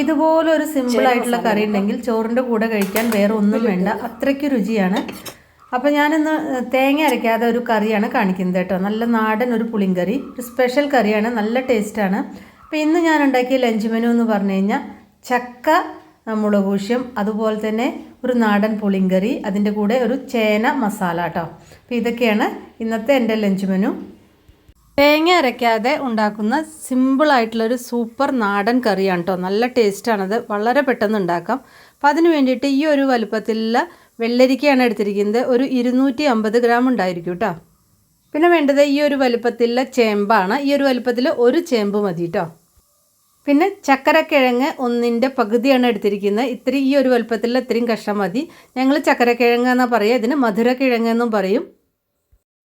ഇതുപോലെ ഒരു സിമ്പിൾ ആയിട്ടുള്ള കറി ഉണ്ടെങ്കിൽ ചോറിന്റെ കൂടെ കഴിക്കാൻ വേറെ ഒന്നും വേണ്ട. അത്രയ്ക്ക് രുചിയാണ്. അപ്പോൾ ഞാനിന്ന് തേങ്ങ അരയ്ക്കാതെ ഒരു കറിയാണ് കാണിക്കുന്നത് കേട്ടോ. നല്ല നാടൻ ഒരു പുളിങ്കറി. ഒരു സ്പെഷ്യൽ കറിയാണ്. നല്ല ടേസ്റ്റാണ് അപ്പോൾ ഇന്ന് ഞാൻ ഉണ്ടാക്കിയ ലഞ്ച് മെനു എന്ന് പറഞ്ഞു കഴിഞ്ഞാൽ ചക്ക മുളകൂശ്യം അതുപോലെ തന്നെ ഒരു നാടൻ പുളിങ്കറി അതിന്റെ കൂടെ ഒരു ചേന മസാല കേട്ടോ. അപ്പോൾ ഇതൊക്കെയാണ് ഇന്നത്തെ എന്റെ ലഞ്ച് മെനു തേങ്ങ അരയ്ക്കാതെ ഉണ്ടാക്കുന്ന സിമ്പിളായിട്ടുള്ളൊരു സൂപ്പർ നാടൻ കറിയാണ് കേട്ടോ നല്ല ടേസ്റ്റാണത് വളരെ പെട്ടെന്ന് ഉണ്ടാക്കാം. അപ്പോൾ അതിന് വേണ്ടിയിട്ട് ഈ ഒരു വലുപ്പത്തിലുള്ള വെള്ളരിക്കയാണ് എടുത്തിരിക്കുന്നത്. ഒരു ഇരുന്നൂറ്റി അമ്പത് ഗ്രാം ഉണ്ടായിരിക്കും കേട്ടോ പിന്നെ വേണ്ടത് ഈ ഒരു വലുപ്പത്തിലുള്ള ചേമ്പാണ്. ഈ ഒരു വലുപ്പത്തിൽ ഒരു ചേമ്പ് മതി കേട്ടോ പിന്നെ ചക്കരക്കിഴങ്ങ് ഒന്നിന്റെ പകുതിയാണ് എടുത്തിരിക്കുന്നത്. ഇത്തിരി ഈ ഒരു വലുപ്പത്തിൽ ഇത്രയും കഷ്ണം മതി. ഞങ്ങൾ ചക്കരക്കിഴങ്ങ് എന്നാണ് പറയുക ഇതിന് മധുരക്കിഴങ്ങ് എന്നും പറയും.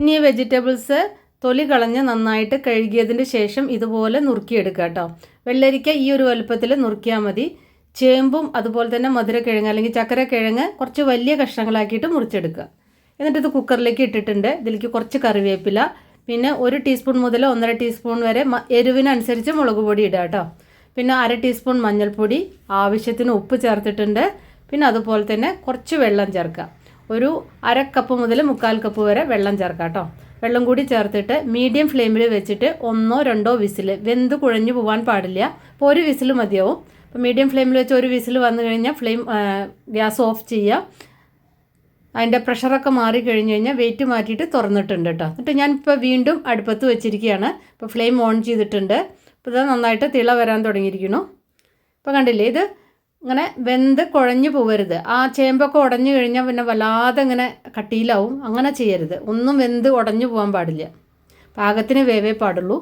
ഇനി വെജിറ്റബിൾസ് തൊലി കളഞ്ഞ് നന്നായിട്ട് കഴുകിയതിന് ശേഷം ഇതുപോലെ നുറുക്കിയെടുക്കുക കേട്ടോ. വെള്ളരിക്ക ഈ ഒരു വലുപ്പത്തിൽ നുറുക്കിയാൽ മതി. ചേമ്പും അതുപോലെ തന്നെ മധുരക്കിഴങ്ങ് അല്ലെങ്കിൽ ചക്കരക്കിഴങ്ങ് കുറച്ച് വലിയ കഷ്ണങ്ങളാക്കിയിട്ട് മുറിച്ചെടുക്കുക. എന്നിട്ട് ഇത് കുക്കറിലേക്ക് ഇട്ടിട്ടുണ്ട്. ഇതിലേക്ക് കുറച്ച് കറിവേപ്പില പിന്നെ ഒരു ടീസ്പൂൺ മുതൽ ഒന്നര ടീസ്പൂൺ വരെ എരിവിനനുസരിച്ച് മുളക് പൊടി ഇടുക കേട്ടോ. പിന്നെ അര ടീസ്പൂൺ മഞ്ഞൾപ്പൊടി ആവശ്യത്തിന് ഉപ്പ് ചേർത്തിട്ടുണ്ട്. പിന്നെ അതുപോലെ തന്നെ കുറച്ച് വെള്ളം ചേർക്കുക. ഒരു അര കപ്പ് മുതൽ മുക്കാൽ കപ്പ് വരെ വെള്ളം ചേർക്കാം കേട്ടോ. വെള്ളം കൂടി ചേർത്തിട്ട് മീഡിയം ഫ്ലെയിമിൽ വെച്ചിട്ട് ഒന്നോ രണ്ടോ വിസിൽ വെന്ത് കുഴഞ്ഞു പോകാൻ പാടില്ല. അപ്പോൾ ഒരു വിസിൽ മതിയാവും. അപ്പോൾ മീഡിയം ഫ്ലെയിമിൽ വെച്ച് ഒരു വിസിൽ വന്നു കഴിഞ്ഞാൽ ഫ്ലെയിം ഗ്യാസ് ഓഫ് ചെയ്യുക അതിന്റെ പ്രഷറൊക്കെ മാറി കഴിഞ്ഞ് കഴിഞ്ഞാൽ വെയിറ്റ് മാറ്റിയിട്ട് തുറന്നിട്ടുണ്ട് കേട്ടോ എന്നിട്ട് ഞാനിപ്പോൾ വീണ്ടും അടുപ്പത്ത് വെച്ചിരിക്കുകയാണ്. ഇപ്പോൾ ഫ്ലെയിം ഓൺ ചെയ്തിട്ടുണ്ട്. അപ്പോൾ ഇത് നന്നായിട്ട് തിള വരാൻ തുടങ്ങിയിരിക്കുന്നു. ഇപ്പോൾ കണ്ടില്ലേ ഇത് ഇങ്ങനെ വെന്ത് കുഴഞ്ഞു പോകരുത് ആ ചേമ്പൊക്കെ ഉടഞ്ഞു കഴിഞ്ഞാൽ പിന്നെ വല്ലാതെ ഇങ്ങനെ കട്ടിയിലാവും. അങ്ങനെ ചെയ്യരുത്. ഒന്നും വെന്ത് ഉടഞ്ഞു പോകാൻ പാടില്ല. പാകത്തിന് വേവേ പാടുള്ളൂ.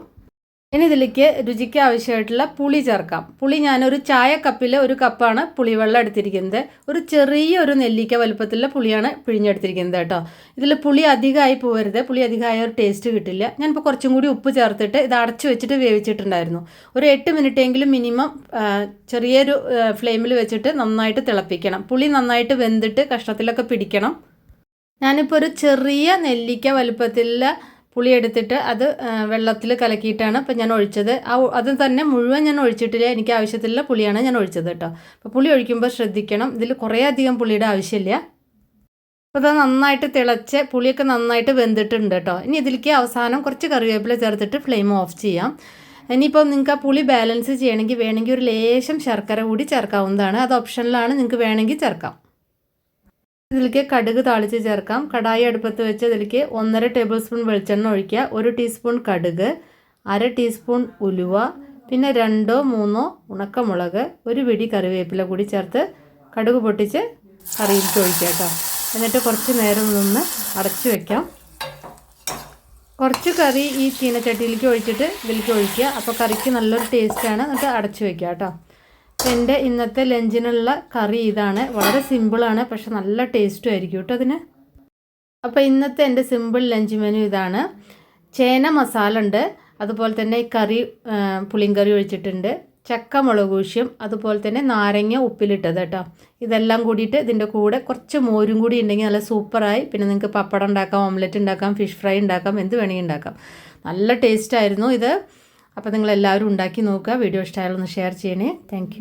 ഇനി ഇതിലേക്ക് രുചിക്ക് ആവശ്യമായിട്ടുള്ള പുളി ചേർക്കാം. പുളി ഞാനൊരു ചായ കപ്പിൽ ഒരു കപ്പാണ് പുളിവെള്ളം എടുത്തിരിക്കുന്നത്. ഒരു ചെറിയ ഒരു നെല്ലിക്ക വലുപ്പത്തിലുള്ള പുളിയാണ് പിഴിഞ്ഞെടുത്തിരിക്കുന്നത് കേട്ടോ. ഇതിൽ പുളി അധികമായി പോകരുത് പുളി അധികമായ ഒരു ടേസ്റ്റ് കിട്ടില്ല. ഞാനിപ്പോൾ കുറച്ചും കൂടി ഉപ്പ് ചേർത്തിട്ട് ഇത് അടച്ചു വെച്ചിട്ട് വേവിച്ചിട്ടുണ്ടായിരുന്നു. ഒരു എട്ട് മിനിറ്റ് എങ്കിലും മിനിമം ചെറിയൊരു ഫ്ലെയിമിൽ വെച്ചിട്ട് നന്നായിട്ട് തിളപ്പിക്കണം. പുളി നന്നായിട്ട് വെന്തിട്ട് കഷ്ണത്തിലൊക്കെ പിടിക്കണം. ഞാനിപ്പോൾ ഒരു ചെറിയ നെല്ലിക്ക വലുപ്പത്തിലുള്ള പുളി എടുത്തിട്ട് അത് വെള്ളത്തിൽ കലക്കിയിട്ടാണ് ഇപ്പം ഞാൻ ഒഴിച്ചത്. ആ അത് തന്നെ മുഴുവൻ ഞാൻ ഒഴിച്ചിട്ടില്ല. എനിക്ക് ആവശ്യത്തിലുള്ള പുളിയാണ് ഞാൻ ഒഴിച്ചത് കേട്ടോ. അപ്പോൾ പുളി ഒഴിക്കുമ്പോൾ ശ്രദ്ധിക്കണം. ഇതിൽ കുറേ അധികം പുളിയുടെ ആവശ്യമില്ല. അപ്പോൾ ഇത് നന്നായിട്ട് തിളച്ച് പുളിയൊക്കെ നന്നായിട്ട് വെന്തിട്ടുണ്ട് കേട്ടോ. ഇനി ഇതിലേക്ക് അവസാനം കുറച്ച് കറിവേപ്പില ചേർത്തിട്ട് ഫ്ലെയിം ഓഫ് ചെയ്യാം. ഇനിയിപ്പോൾ നിങ്ങൾക്ക് ആ പുളി ബാലൻസ് ചെയ്യണമെങ്കിൽ വേണമെങ്കിൽ ഒരു ലേശം ശർക്കര കൂടി ചേർക്കാവുന്നതാണ്. അത് ഓപ്ഷനിലാണ് നിങ്ങൾക്ക് വേണമെങ്കിൽ ചേർക്കാം. ഇതിലേക്ക് കടുക് താളിച്ച് ചേർക്കാം. കടായി അടുപ്പത്ത് വെച്ച് ഇതിലേക്ക് ഒന്നര ടേബിൾ സ്പൂൺ വെളിച്ചെണ്ണ ഒഴിക്കുക ഒരു ടീസ്പൂൺ കടുക് അര ടീസ്പൂൺ ഉലുവ പിന്നെ രണ്ടോ മൂന്നോ ഉണക്കമുളക് ഒരു പിടി കറിവേപ്പില കൂടി ചേർത്ത് കടുക് പൊട്ടിച്ച് കറിയിലേക്ക് ഒഴിക്കുക കേട്ടോ. എന്നിട്ട് കുറച്ച് നേരം നിന്ന് അടച്ച് വെക്കാം. കുറച്ച് കറി ഈ ചീനച്ചട്ടിയിലേക്ക് ഒഴിച്ചിട്ട് ഇതിലേക്ക് ഒഴിക്കുക. അപ്പോൾ കറിക്ക് നല്ലൊരു ടേസ്റ്റാണ് എന്നിട്ട് അടച്ച് വെക്കുക കേട്ടോ. എന്റെ ഇന്നത്തെ ലഞ്ചിനുള്ള കറി ഇതാണ്. വളരെ സിമ്പിളാണ് പക്ഷെ നല്ല ടേസ്റ്റും ആയിരിക്കും കേട്ടോ അതിന്. അപ്പോൾ ഇന്നത്തെ എന്റെ സിമ്പിൾ ലഞ്ച് മെനു ഇതാണ്. ചേന മസാല ഉണ്ട് അതുപോലെ തന്നെ കറി പുളിങ്കറി ഒഴിച്ചിട്ടുണ്ട് ചക്ക മുളകൂശ്യം അതുപോലെ തന്നെ നാരങ്ങ ഉപ്പിലിട്ടത് കേട്ടോ. ഇതെല്ലാം കൂടിയിട്ട് ഇതിന്റെ കൂടെ കുറച്ച് മോരും കൂടി ഉണ്ടെങ്കിൽ നല്ല സൂപ്പറായി പിന്നെ നിങ്ങൾക്ക് പപ്പടം ഉണ്ടാക്കാം ഓംലെറ്റ് ഉണ്ടാക്കാം ഫിഷ് ഫ്രൈ ഉണ്ടാക്കാം എന്ത് വേണമെങ്കിൽ ഉണ്ടാക്കാം. നല്ല ടേസ്റ്റായിരുന്നു ഇത്. അപ്പോൾ നിങ്ങളെല്ലാവരും ഉണ്ടാക്കി നോക്കുക. വീഡിയോ ഇഷ്ടമായാലൊന്ന് ഷെയർ ചെയ്യണേ. താങ്ക്